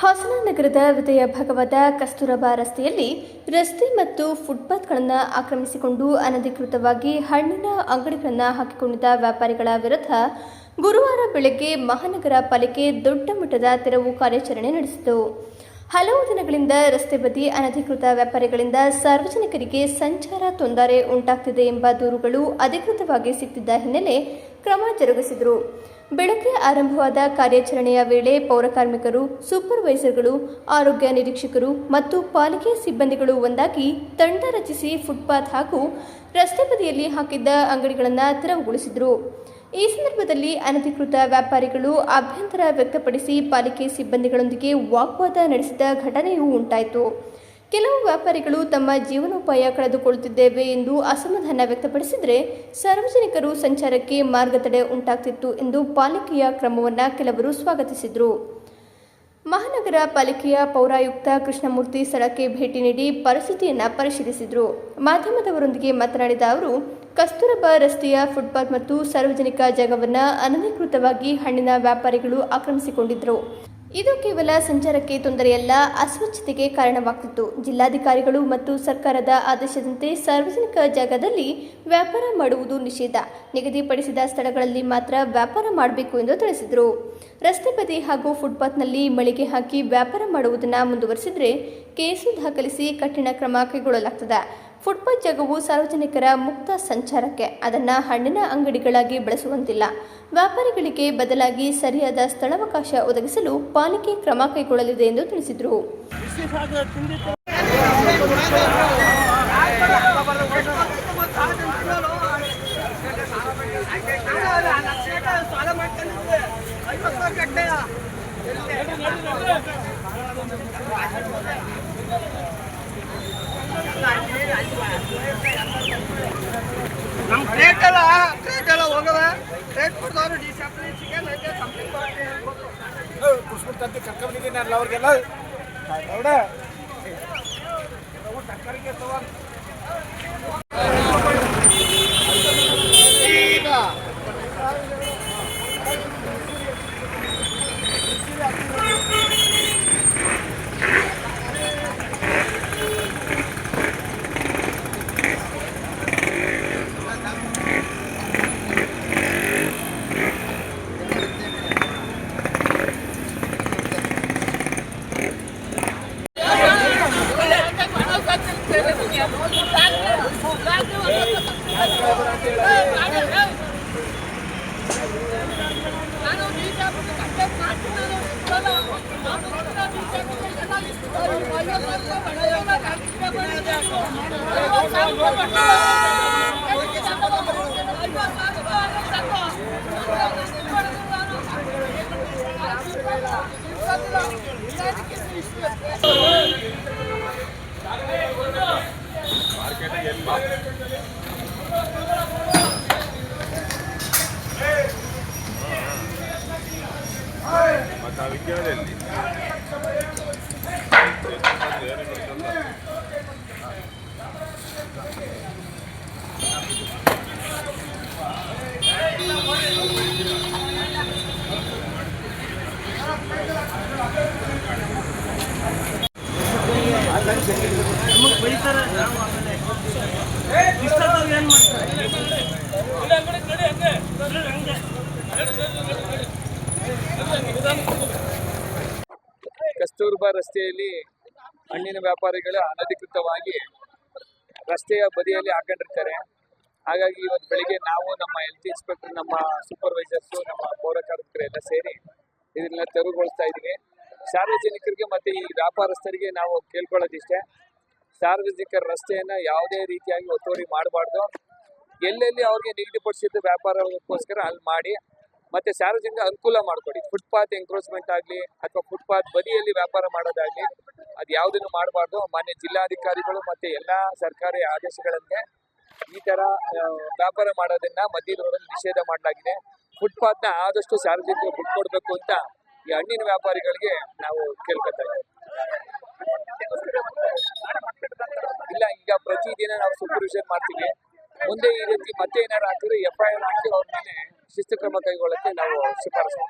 ಹಾಸನ ನಗರದ ಹೃದಯ ಭಗವತ ಕಸ್ತೂರಬಾ ರಸ್ತೆಯಲ್ಲಿ ರಸ್ತೆ ಮತ್ತು ಫುಟ್ಪಾತ್ಗಳನ್ನು ಆಕ್ರಮಿಸಿಕೊಂಡು ಅನಧಿಕೃತವಾಗಿ ಹಣ್ಣಿನ ಅಂಗಡಿಗಳನ್ನು ಹಾಕಿಕೊಂಡಿದ್ದ ವ್ಯಾಪಾರಿಗಳ ವಿರುದ್ಧ ಗುರುವಾರ ಬೆಳಗ್ಗೆ ಮಹಾನಗರ ಪಾಲಿಕೆ ದೊಡ್ಡ ಮಟ್ಟದ ತೆರವು ಕಾರ್ಯಾಚರಣೆ ನಡೆಸಿತು. ಹಲವು ದಿನಗಳಿಂದ ರಸ್ತೆ ಬದಿ ಅನಧಿಕೃತ ವ್ಯಾಪಾರಿಗಳಿಂದ ಸಾರ್ವಜನಿಕರಿಗೆ ಸಂಚಾರ ತೊಂದರೆ ಉಂಟಾಗ್ತಿದೆ ಎಂಬ ದೂರುಗಳು ಅಧಿಕೃತವಾಗಿ ಸಿಕ್ಕಿದ್ದ ಹಿನ್ನೆಲೆ ಕ್ರಮ ಜರುಗಿಸಿದರು. ಬೆಳಗ್ಗೆ ಆರಂಭವಾದ ಕಾರ್ಯಾಚರಣೆಯ ವೇಳೆ ಪೌರಕಾರ್ಮಿಕರು ಸೂಪರ್ವೈಸರ್ಗಳು, ಆರೋಗ್ಯ ನಿರೀಕ್ಷಕರು ಮತ್ತು ಪಾಲಿಕೆ ಸಿಬ್ಬಂದಿಗಳು ಒಂದಾಗಿ ತಂಡ ರಚಿಸಿ ಫುಟ್ಪಾತ್ ಹಾಗೂ ರಸ್ತೆ ಬದಿಯಲ್ಲಿ ಹಾಕಿದ್ದ ಅಂಗಡಿಗಳನ್ನು ತೆರವುಗೊಳಿಸಿದರು. ಈ ಸಂದರ್ಭದಲ್ಲಿ ಅನಧಿಕೃತ ವ್ಯಾಪಾರಿಗಳು ಅಭ್ಯಂತರ ವ್ಯಕ್ತಪಡಿಸಿ ಪಾಲಿಕೆ ಸಿಬ್ಬಂದಿಗಳೊಂದಿಗೆ ವಾಗ್ವಾದ ನಡೆಸಿದ ಘಟನೆಯೂ ಉಂಟಾಯಿತು. ಕೆಲವು ವ್ಯಾಪಾರಿಗಳು ತಮ್ಮ ಜೀವನೋಪಾಯ ಕಳೆದುಕೊಳ್ಳುತ್ತಿದ್ದೇವೆ ಎಂದು ಅಸಮಾಧಾನ ವ್ಯಕ್ತಪಡಿಸಿದರೆ ಸಾರ್ವಜನಿಕರು ಸಂಚಾರಕ್ಕೆ ಮಾರ್ಗತಡೆ ಉಂಟಾಗ್ತಿತ್ತು ಎಂದು ಪಾಲಿಕೆಯ ಕ್ರಮವನ್ನು ಕೆಲವರು ಸ್ವಾಗತಿಸಿದರು. ಮಹಾನಗರ ಪಾಲಿಕೆಯ ಪೌರಾಯುಕ್ತ ಕೃಷ್ಣಮೂರ್ತಿ ಸ್ಥಳಕ್ಕೆ ಭೇಟಿ ನೀಡಿ ಪರಿಸ್ಥಿತಿಯನ್ನು ಪರಿಶೀಲಿಸಿದರು. ಮಾಧ್ಯಮದವರೊಂದಿಗೆ ಮಾತನಾಡಿದ ಅವರು, ಕಸ್ತೂರಬಾ ರಸ್ತೆಯ ಫುಟ್ಪಾತ್ ಮತ್ತು ಸಾರ್ವಜನಿಕ ಜಾಗವನ್ನು ಅನಧಿಕೃತವಾಗಿ ಹಣ್ಣಿನ ವ್ಯಾಪಾರಿಗಳು ಆಕ್ರಮಿಸಿಕೊಂಡಿದ್ದರು ಇದು ಕೇವಲ ಸಂಚಾರಕ್ಕೆ ತೊಂದರೆಯಲ್ಲ, ಅಸ್ವಚ್ಛತೆಗೆ ಕಾರಣವಾಗ್ತಿತ್ತು. ಜಿಲ್ಲಾಧಿಕಾರಿಗಳು ಮತ್ತು ಸರ್ಕಾರದ ಆದೇಶದಂತೆ ಸಾರ್ವಜನಿಕ ಜಾಗದಲ್ಲಿ ವ್ಯಾಪಾರ ಮಾಡುವುದು ನಿಷೇಧ. ನಿಗದಿಪಡಿಸಿದ ಸ್ಥಳಗಳಲ್ಲಿ ಮಾತ್ರ ವ್ಯಾಪಾರ ಮಾಡಬೇಕು ಎಂದು ತಿಳಿಸಿದರು. ರಸ್ತೆ ಬದಿ ಹಾಗೂ ಫುಟ್ಪಾತ್ನಲ್ಲಿ ಮಳಿಗೆ ಹಾಕಿ ವ್ಯಾಪಾರ ಮಾಡುವುದನ್ನು ಮುಂದುವರಿಸಿದರೆ ಕೇಸು ದಾಖಲಿಸಿ ಕಠಿಣ ಕ್ರಮ ಕೈಗೊಳ್ಳಲಾಗ್ತದೆ. ಫುಟ್ಪಾತ್ ಜಾಗವು ಸಾರ್ವಜನಿಕರ ಮುಕ್ತ ಸಂಚಾರಕ್ಕೆ ಅದನ್ನು ಹಣ್ಣಿನ ಅಂಗಡಿಗಳಾಗಿ ಬಳಸುವಂತಿಲ್ಲ. ವ್ಯಾಪಾರಿಗಳಿಗೆ ಬದಲಾಗಿ ಸರಿಯಾದ ಸ್ಥಳಾವಕಾಶ ಒದಗಿಸಲು ಪಾಲಿಕೆ ಕ್ರಮ ಕೈಗೊಳ್ಳಲಿದೆ ಎಂದು ತಿಳಿಸಿದರು. ನಮ್ ಪ್ಲೇಟ್ ಎಲ್ಲ ಪ್ಲೇಟ್ ಎಲ್ಲ ಹೋಗದ ಪ್ಲೇಟ್ ಕೊಡ್ದವ್ರು ಡಿಸಿಪ್ಲಿನ್ ನಂಗೆ ಕಂಪ್ಲೇಂಟ್ ಮಾಡಿ ಕುಸ್ಬಿಟ್ಟು ತಂದು ಕರ್ಕೊಂಡಿದ್ದೀನಲ್ಲ ಅವ್ರಿಗೆಲ್ಲ ಹೌದಾ ಟಕ್ಕರಿಗೆ ತಗೊಂಡು ಮತ್ತು ಆ ವಿಜ್ಞಾನದಲ್ಲಿ ಕಸ್ತೂರ್ಬಾ ರಸ್ತೆಯಲ್ಲಿ ಹಣ್ಣಿನ ವ್ಯಾಪಾರಿಗಳು ಅನಧಿಕೃತವಾಗಿ ರಸ್ತೆಯ ಬದಿಯಲ್ಲಿ ಹಾಕೊಂಡಿರ್ತಾರೆ. ಹಾಗಾಗಿ ಇವತ್ತು ಬೆಳಿಗ್ಗೆ ನಾವು ನಮ್ಮ ಹೆಲ್ತ್ ಇನ್ಸ್ಪೆಕ್ಟರ್ ನಮ್ಮ ಸೂಪರ್ವೈಸರ್ಸು ನಮ್ಮ ಪೌರ ಕಾರ್ಮಿಕರು ಎಲ್ಲ ಸೇರಿ ಇದನ್ನೆಲ್ಲ ತೆರವುಗೊಳಿಸ್ತಾ ಇದ್ದೀವಿ. ಸಾರ್ವಜನಿಕರಿಗೆ ಮತ್ತೆ ಈ ವ್ಯಾಪಾರಸ್ಥರಿಗೆ ನಾವು ಕೇಳ್ಕೊಳ್ಳೋದಿಷ್ಟೇ. ಸಾರ್ವಜನಿಕರ ರಸ್ತೆಯನ್ನ ಯಾವುದೇ ರೀತಿಯಾಗಿ ಒತ್ತುವರಿ ಮಾಡಬಾರ್ದು. ಎಲ್ಲೆಲ್ಲಿ ಅವ್ರಿಗೆ ನಿಗದಿಪಡಿಸಿದ್ದು ವ್ಯಾಪಾರಕ್ಕೋಸ್ಕರ ಅಲ್ಲಿ ಮಾಡಿ, ಮತ್ತೆ ಸಾರ್ವಜನಿಕ ಅನುಕೂಲ ಮಾಡಿಕೊಡಿ. ಫುಟ್ಪಾತ್ ಎಂಕ್ರೋಚ್ಮೆಂಟ್ ಆಗಲಿ ಅಥವಾ ಫುಟ್ಪಾತ್ ಬದಿಯಲ್ಲಿ ವ್ಯಾಪಾರ ಮಾಡೋದಾಗಲಿ, ಅದು ಯಾವುದನ್ನು ಮಾಡಬಾರ್ದು. ಮಾನ್ಯ ಜಿಲ್ಲಾಧಿಕಾರಿಗಳು ಮತ್ತೆ ಎಲ್ಲ ಸರ್ಕಾರಿ ಆದೇಶಗಳಂತೆ ಈ ತರ ವ್ಯಾಪಾರ ಮಾಡೋದನ್ನ ರೋಡಲ್ಲಿ ನಿಷೇಧ ಮಾಡಲಾಗಿದೆ. ಫುಟ್ಪಾತ್ನ ಆದಷ್ಟು ಸಾರ್ವಜನಿಕರು ಬಿಟ್ಕೊಡ್ಬೇಕು ಅಂತ ಈ ಹಣ್ಣಿನ ವ್ಯಾಪಾರಿಗಳಿಗೆ ನಾವು ಕೇಳ್ಕೊತಾ ಇದ್ದೀವಿ ಇಲ್ಲ, ಈಗ ಪ್ರತಿದಿನ ನಾವು ಸೂಪರ್ವಿಷನ್ ಮಾಡ್ತೀವಿ ಮುಂದೆ ಈ ರೀತಿ ಮತ್ತೆ ಏನಾರು ಆಗ್ತದೆ ಎಫ್ ಐ ಆರ್ ಹಾಕಿ ಅವ್ರ ಮೇಲೆ ಶಿಸ್ತು ಕ್ರಮ ಕೈಗೊಳ್ಳಕ್ಕೆ ನಾವು ಶಿಫಾರಸು.